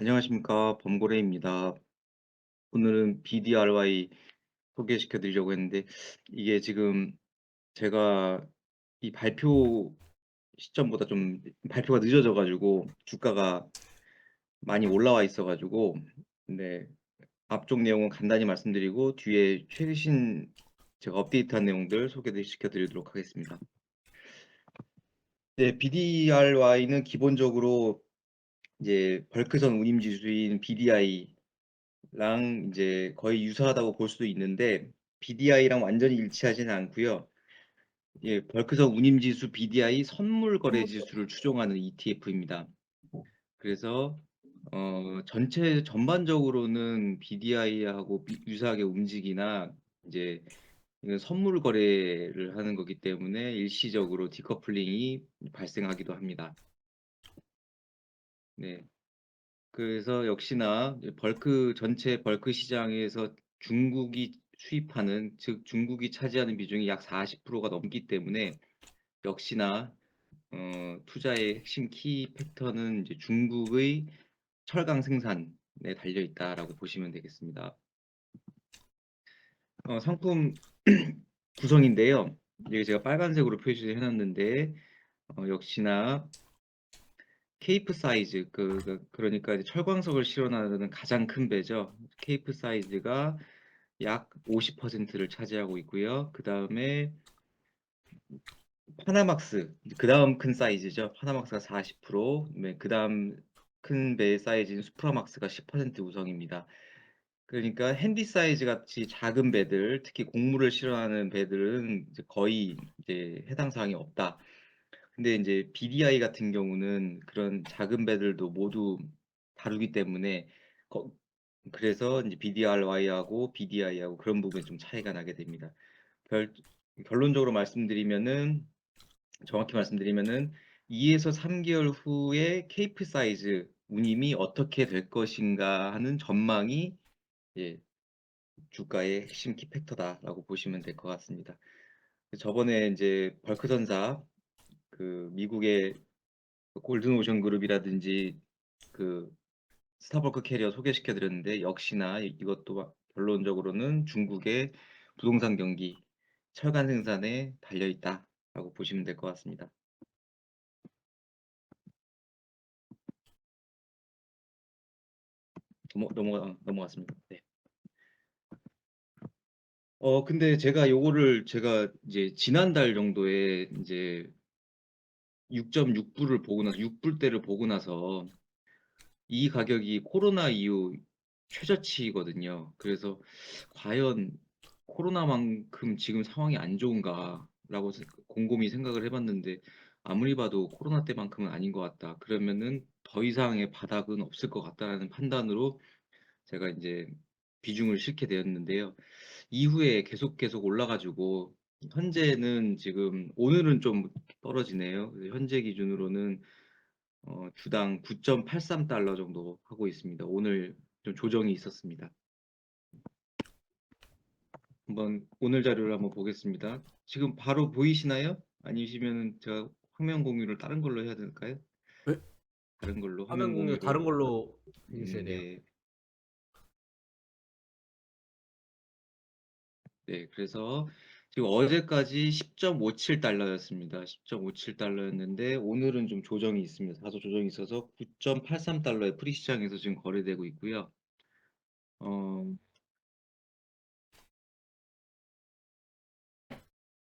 안녕하십니까 범고래입니다. 오늘은 BDRY 소개시켜 드리려고 했는데 이게 지금 제가 이 발표 시점보다 좀 발표가 늦어져 가지고 주가가 많이 올라와 있어 가지고 네 앞쪽 내용은 간단히 말씀드리고 뒤에 최신 제가 업데이트한 내용들 소개시켜 드리도록 하겠습니다. 네, BDRY는 기본적으로 이제 벌크선 운임 지수인 BDI 랑 이제 거의 유사하다고 볼 수도 있는데 BDI랑 완전히 일치하지는 않고요. 예, 벌크성 운임 지수 BDI 선물 거래 지수를 추종하는 ETF입니다. 그래서 어, 전체 전반적으로는 BDI하고 유사하게 움직이나 이제 이건 선물 거래를 하는 거기 때문에 일시적으로 디커플링이 발생하기도 합니다. 네. 그래서 역시나 벌크 전체 벌크 시장에서 중국이 수입하는 즉 중국이 차지하는 비중이 약 40%가 넘기 때문에 역시나 어, 투자의 핵심 키 팩터는 이제 중국의 철강 생산에 달려 있다라고 보시면 되겠습니다. 어, 상품 구성인데요. 여기 제가 빨간색으로 표시를 해놨는데 어, 역시나 케이프 사이즈 그, 그 그러니까 이제 철광석을 실어나르는 가장 큰 배죠. 케이프 사이즈가 약 50%를 차지하고 있고요. 그 다음에 파나막스 그 다음 큰 사이즈죠. 파나막스가 40%, 네, 그 다음 큰 배 사이즈인 수프라막스가 10% 우성입니다. 그러니까 핸디 사이즈 같이 작은 배들, 특히 곡물을 실어나는 배들은 이제 거의 이제 해당 사항이 없다. 근데 이제 BDI 같은 경우는 그런 작은 배들도 모두 다루기 때문에 거, 그래서 이제 BDRY하고 BDI하고 그런 부분에 좀 차이가 나게 됩니다. 결, 결론적으로 말씀드리면은 정확히 말씀드리면은 2 에서 3 개월 후에 케이프 사이즈 운임이 어떻게 될 것인가 하는 전망이 예, 주가의 핵심 키팩터다라고 보시면 될 것 같습니다. 저번에 이제 벌크전사 그 미국의 골든오션 그룹이라든지 그 스타버크 캐리어 소개시켜 드렸는데 역시나 이것도 결론적으로는 중국의 부동산 경기, 철강 생산에 달려 있다라고 보시면 될 것 같습니다. 넘어, 넘어가, 넘어갔습니다. 네. 어, 근데 제가 요거를 제가 이제 지난달 정도에 이제 6.6불을 보고 나서 6불대를 보고 나서 이 가격이 코로나 이후 최저치거든요. 그래서 과연 코로나만큼 지금 상황이 안 좋은가라고 세- 곰곰이 생각을 해봤는데 아무리 봐도 코로나 때만큼은 아닌 것 같다. 그러면은 더 이상의 바닥은 없을 것 같다라는 판단으로 제가 이제 비중을 싣게 되었는데요. 이후에 계속 계속 올라가지고 현재는 지금 오늘은 좀 떨어지네요. 현재 기준으로는 어, 주당 9.83달러 정도 하고 있습니다. 오늘 좀 조정이 있었습니다. 한번 오늘 자료를 한번 보겠습니다. 지금 바로 보이시나요? 아니시면 제가 화면 공유를 다른 걸로 해야 될까요? 네? 다른 걸로 화면 공유 다른 걸로 음, 해주셔야 돼요. 네. 네, 그래서 지금 어제까지 10.57달러였습니다. 10.57달러였는데 오늘은 좀 조정이 있습니다. 다소 조정이 있어서 9.83달러에 프리 시장에서 지금 거래되고 있고요. 어,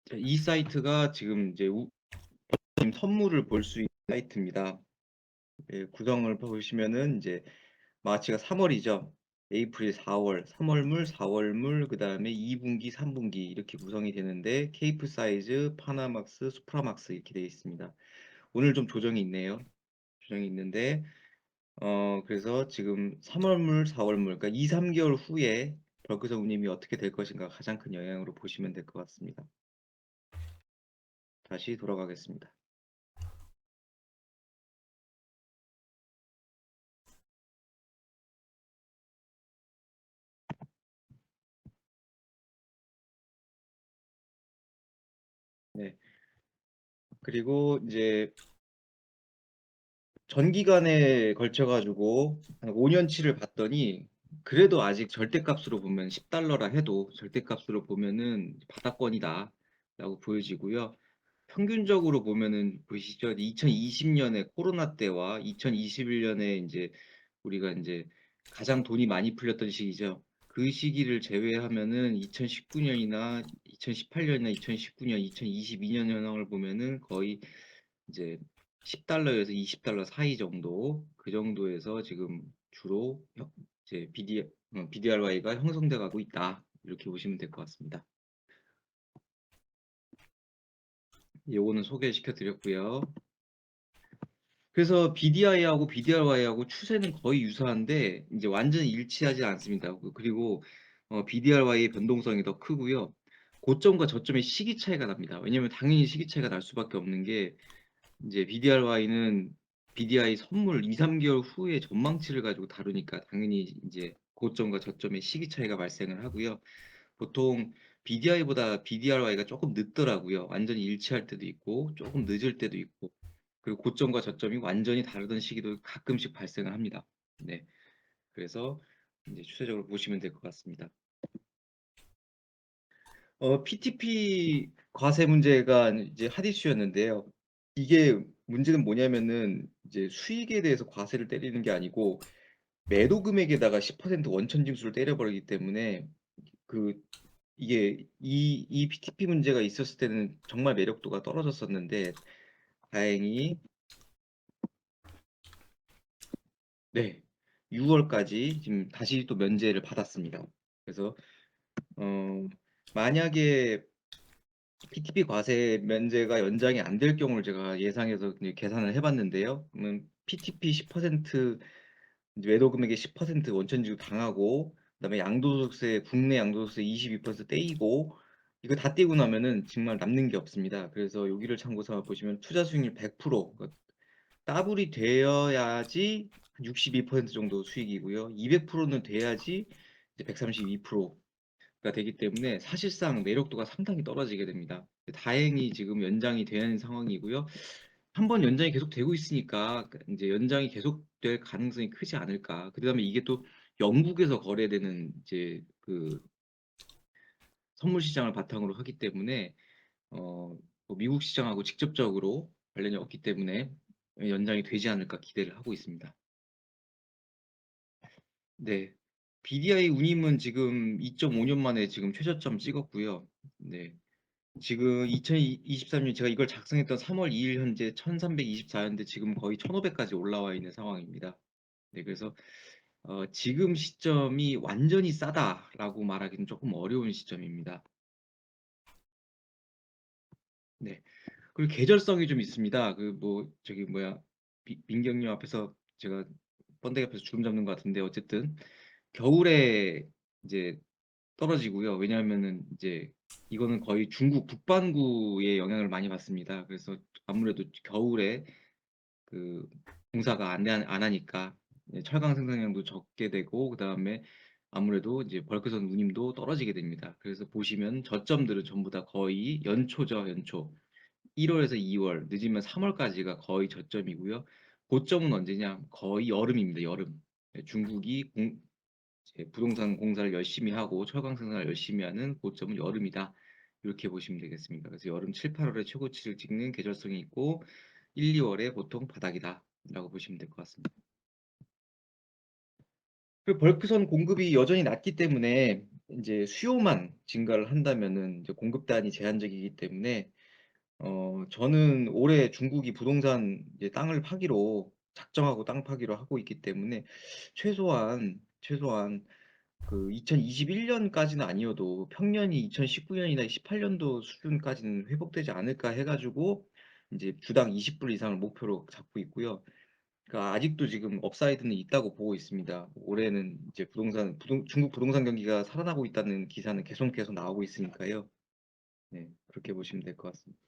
자, 이 사이트가 지금 이제 우, 지금 선물을 볼 수 있는 사이트입니다. 예, 구성을 보시면은 이제 마치가 3월이죠. 에이프릴 4월, 3월물, 4월물, 그 다음에 2분기, 3분기 이렇게 구성이 되는데 케이프 사이즈, 파나막스, 수프라막스 이렇게 되어 있습니다. 오늘 좀 조정이 있네요. 조정이 있는데 어 그래서 지금 3월물, 4월물, 그러니까 2, 3개월 후에 벌크성 운임이 어떻게 될 것인가 가장 큰 영향으로 보시면 될 것 같습니다. 다시 돌아가겠습니다. 네. 그리고 이제 전기간에 걸쳐 가지고 한 5 년치를 봤더니 그래도 아직 절대값으로 보면 $10 라 해도 절대값으로 보면은 '바닥권이다.'라고 보여지고요. 평균적으로 보면은 보이시죠? 2020 년에 코로나 때와 2021 년에 인제 우리가 인제 가장 돈이 많이 풀렸던 시기죠. 그 시기를 제외하면은 2019 년이나 2018 년이나 2019 년, 2022년 현황을 보면은 거의 이제 $10 에서 $20 사이 정도 그 정도에서 지금 주로 형 이제 BD 어 BDRY가 형성돼 가고 있다. 이렇게 보시면 될 것 같습니다. 요거는 소개시켜 드렸고요. 그래서 BDI하고 BDRY하고 추세는 거의 유사한데 인제 완전히 일치하지 않습니다. 그 그리고 어 BDRY의 변동성이 더 크고요. 고점과 저점의 시기 차이가 납니다. 왜냐하면 당연히 시기 차이가 날 수밖에 없는 게 인제 BDRY는 BDI 선물 2-3 개월 후의 전망치를 가지고 다루니까 당연히 인제 고점과 저점의 시기 차이가 발생을 하고요. 보통 BDI보다 BDRY가 쪼끔 늦더라고요. 완전히 일치할 때도 있고 쪼금 늦을 때도 있고 그리고 고점과 저점이 완전히 다르던 시기도 가끔씩 발생을 합니다. 네. 그래서 인제 추세적으로 보시면 될 것 같습니다. 어 PTP 과세 문제가 이제 핫 이슈였는데요. 이게 문제는 뭐냐면은 이제 수익에 대해서 과세를 때리는 게 아니고 매도 금액에다가 10% 원천 징수를 때려 버리기 때문에 그 이게 이 이 PTP 문제가 있었을 때는 정말 매력도가 떨어졌었는데 다행히 네. 6 월까지 지금 다시 또 면제를 받았습니다. 그래서 어 만약에 PTP 과세 면제가 연장이 안 될 경우를 제가 예상해서 계산을 해 봤는데요. 그러면 PTP 10% 이제 매도 금액의 10% 원천 징수 당하고 그다음에 양도소득세 국내 양도소득세 22% 떼이고 이거 다 떼고 나면은 정말 남는 게 없습니다. 그래서 여기를 참고 삼아 보시면 투자 수익률 100% 그러니까 더블이 되어야지 62% 정도 수익이고요. 200%는 돼야지 이제 132%가 되기 때문에 사실상 매력도가 상당히 떨어지게 됩니다. 다행히 지금 연장이 된 상황이고요. 1번 연장이 계속 되고 있으니까 그 인제 '연장이 계속될 가능성이 크지 않을까.' 그다음에 이게 또 영국에서 거래되는 이제 그 선물 시장을 바탕으로 하기 때문에 어뭐 미국 시장하고 직접적으로 관련이 없기 때문에 예 '연장이 되지 않을까.' 기대를 하고 있습니다. 네. BDI 운임은 지금 2.5년 만에 지금 최저점 찍었고요. 네. 지금 2022 23년 제가 이걸 작성했던 3월 2일 현재 1,324 였는데 지금 거의 1,500 까지 올라와 있는 상황입니다. 네 그래서 어 '지금 시점이 완전히 싸다.'라고 말하기는 쪼끔 어려운 시점입니다. 네. 그리고 계절성이 좀 있습니다. 그 뭐 저기 뭐야 미 민경님 앞에서 제가 번데기 앞에서 주름 잡는 것 같은데 어쨌든 겨울에 이제 떨어지고요. 왜냐하면은 이제 이거는 거의 중국 북반구에 영향을 많이 받습니다. 그래서 아무래도 겨울에 그 공사가 안돼안 하니까 예 철강 생산량도 적게 되고 그다음에 아무래도 이제 벌크선 운임도 떨어지게 됩니다. 그래서 보시면 저점들은 전부 다 거의 연초죠, 연초. 1 월에서 2월 늦으면 3 월까지가 거의 저점이고요. 고점은 언제냐? 거의 여름입니다, 여름. 예 중국이 공 부동산 공사를 열심히 하고 철강 생산을 열심히 하는 고점은 여름이다. 요렇게 보시면 되겠습니다. 그래서 여름 7-8 월에 최고치를 찍는 계절성이 있고 1-2 월에 보통 바닥이다 라고 보시면 될 것 같습니다. 그 벌크선 공급이 여전히 낮기 때문에 인제 수요만 증가를 한다면은 이제 공급단이 제한적이기 때문에 어 저는 올해 중국이 부동산 이제 땅을 파기로 작정하고 땅 파기로 하고 있기 때문에 최소한, 최소한 그 2021 년까지는 아니어도 평년이 2019 년이나 18 년도 수준까지는 회복되지 않을까 해 가지고 인제 주당 20불 이상을 목표로 잡고 있고요. 그러니까 아직도 지금 업사이드는 있다고 보고 있습니다. 올해는 이제 부동산 부동 중국 부동산 경기가 살아나고 있다는 기사는 계속, 계속 나오고 있으니까요. 네. 그렇게 보시면 될 것 같습니다.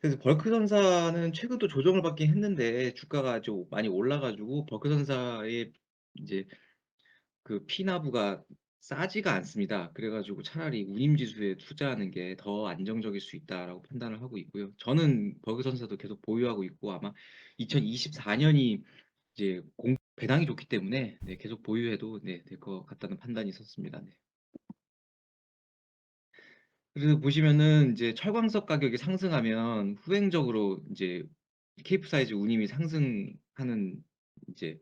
그래서 벌크선사는 최근 또 조정을 받긴 했는데 주가가 좀 많이 올라 가지고 벌크선사의 인제 그 P나부가 싸지가 않습니다. 그래 가지고 차라리 운임 지수에 투자하는 게 더 안정적일 수 있다라고 판단을 하고 있고요. 저는 버그 선사도 계속 보유하고 있고 아마 2024 년이 이제 공 배당이 좋기 때문에 네 계속 보유해도 네 될 것 같다는 판단이 섰습니다. 네. 그래서 보시면은 이제 철광석 가격이 상승하면 후행적으로 인제 Capesize 운임이 상승하는 이제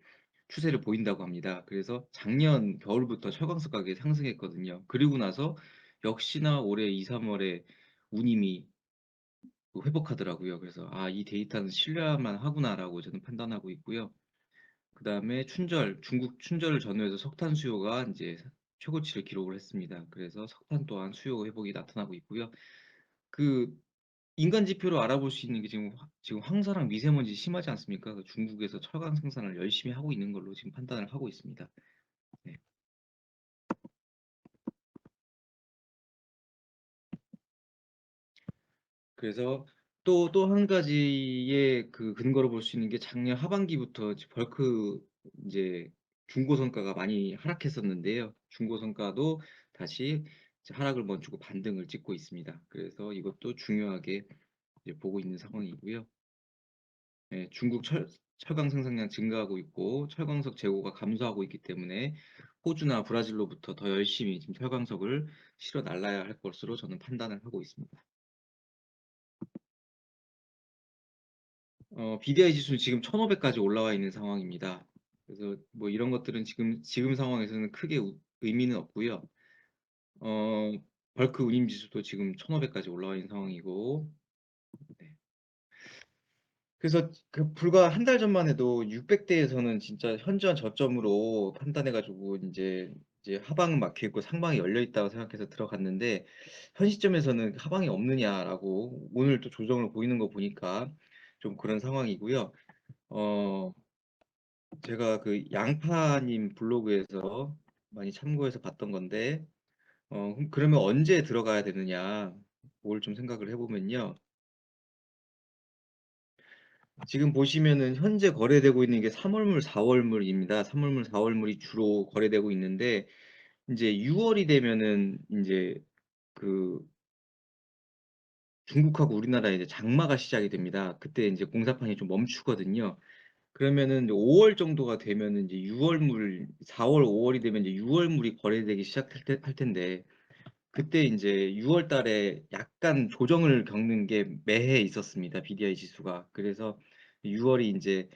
추세를 보인다고 합니다. 그래서 작년 겨울부터 철광석 가격이 상승했거든요. 그리고 나서 역시나 올해 2-3 월에 운임이 또 회복하더라고요. 그래서 '아 이 데이터는 신뢰할 만하구나.'라고 저는 판단하고 있고요. 그 다음에 춘절, 중국 춘절을 전후해서 석탄 수요가 인제 최고치를 기록을 했습니다. 그래서 석탄 또한 수요 회복이 나타나고 있고요. 그 인간 지표로 알아볼 수 있는 게 지금 화 지금 황사랑 미세먼지 심하지 않습니까? 그 중국에서 철강 생산을 열심히 하고 있는 걸로 지금 판단을 하고 있습니다. 네. 그래서 또또1 가지의 그 근거로 볼 수 있는 게 작년 하반기부터 이제 벌크 인제 중고 성과가 많이 하락했었는데요. 중고 성과도 다시 이제 하락을 멈추고 반등을 찍고 있습니다. 그래서 이것도 중요하게 보고 있는 상황이고요. 예 중국 철 철강 생산량 증가하고 있고 철광석 재고가 감소하고 있기 때문에 호주나 브라질로부터 더 열심히 지금 철광석을 실어 날라야 할 것으로 저는 판단을 하고 있습니다. 어 BDI 지수는 지금 1,500 까지 올라와 있는 상황입니다. 그래서 뭐 이런 것들은 지금 지금 상황에서는 크게 우 의미는 없고요. 어 벌크 운임 지수도 지금 1,500 까지 올라와 있는 상황이고 네. 그래서 그 불과 1달 전만 해도 600 대에서는 진짜 현저한 저점으로 판단해 가지고 인제 이제 하방은 막혀 있고 상방이 열려 있다고 생각해서 들어갔는데 현 시점에서는 '하방이 없느냐.'라고 오늘 또 조정을 보이는 거 보니까 좀 그런 상황이고요. 어 제가 그 양파님 블로그에서 많이 참고해서 봤던 건데 어 그러면 언제 들어가야 되느냐 그걸 좀 생각을 해 보면요. 지금 보시면은 현재 거래되고 있는 게 3 월물, 4 월물입니다. 3 월물, 4 월물이 주로 거래되고 있는데 인제 6 월이 되면은 인제 그 중국하고 우리나라의 이제 장마가 시작이 됩니다. 그때 인제 공사판이 좀 멈추거든요. 그러면은 이제 5월 정도가 되면은 이제 6 월물 4 월, 5 월이 되면 이제 6 월물이 거래되기 시작할 테 할 텐데 그때 인제 6월 달에 약간 조정을 겪는 게 매해 있었습니다, BDI 지수가. 그래서 6 월이 인제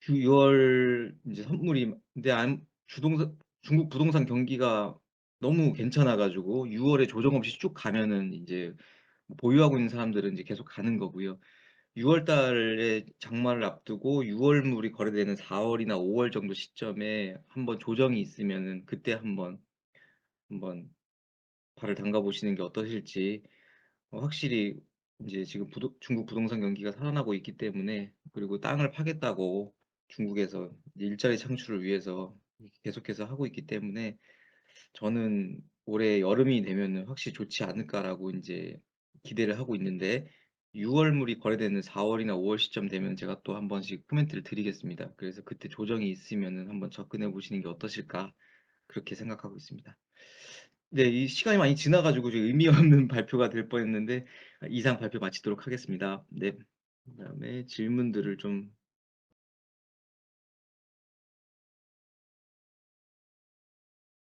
그6월 인제 선물이 근데 안 주동산 중국 부동산 경기가 너무 괜찮아 가지고 6 월에 조정 없이 쭉 가면은 인제 보유하고 있는 사람들은 이제 계속 가는 거고요. 6월 달에 장마를 앞두고 6 월 물이 거래되는 4 월이나 5월 정도 시점에 한번 조정이 있으면은 그때 한번, 한번 발을 담가 보시는 게 어떠실지. 어 확실히 인제 지금 부도 중국 부동산 경기가 살아나고 있기 때문에 그리고 땅을 파겠다고 중국에서 일자리 창출을 위해서 계속해서 하고 있기 때문에 저는 '올해 여름이 되면은 확실히 좋지 않을까.'라고 인제 기대를 하고 있는데 6 월물이 거래되는 4 월이나 5월 시점 되면 제가 또1 번씩 코멘트를 드리겠습니다. 그래서 그때 조정이 있으면은 한번 접근해 보시는 게 어떠실까 그렇게 생각하고 있습니다. 네 이 시간이 많이 지나 가지고 좀 의미 없는 발표가 될 뻔했는데 아 이상 발표 마치도록 하겠습니다. 네. 그다음에 질문들을 좀